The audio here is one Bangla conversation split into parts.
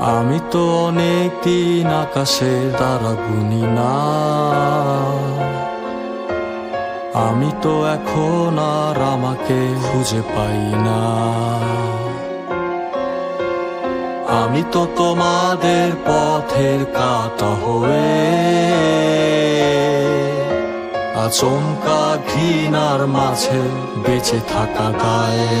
আমি তো অনেক দিন আকাশে দ্বারা গুনি না। আমি তো এখন আর আমাকে খুঁজে পাই না। আমি তো তোমাদের পথের কাটা হয়ে আচমকা ঘৃণার মাঝে বেঁচে থাকা গায়ে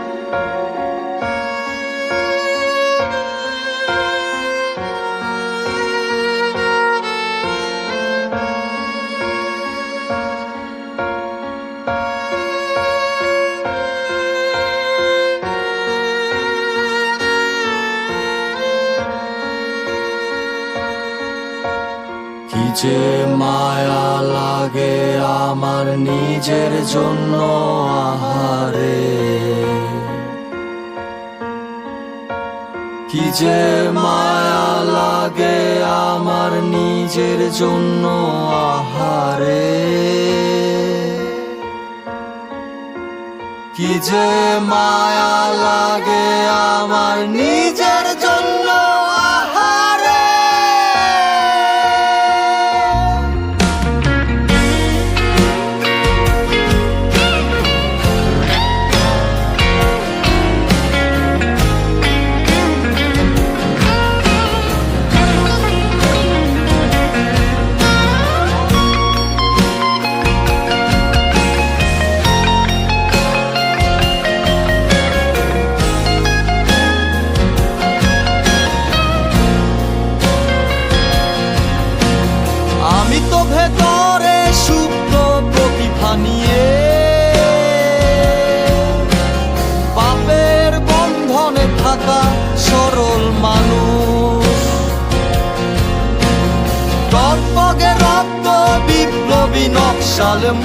যে মায়া লাগে আমার নিজের জন্য আহারে। কি যে মায়া লাগে আমার নিজের জন্য আহারে। কি যে মায়া লাগে আমার নিজের জন্য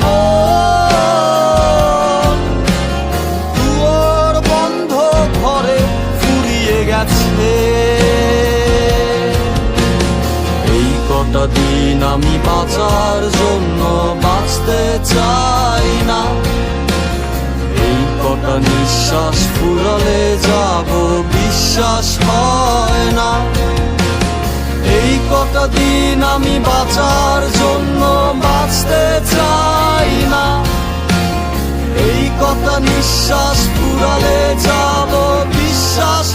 মন। দুয়ার বন্ধ ঘরে ফুরিয়ে গেছে। এই কটা দিন আমি বাঁচার জন্য বাঁচতে চাই না। এই কটা নিঃশ্বাস ফুরালে যাব, বিশ্বাস হয় না। এই কটা দিন আমি বাঁচার জন্য নিঃশ্বাস পুরালে যাব বিশ্বাস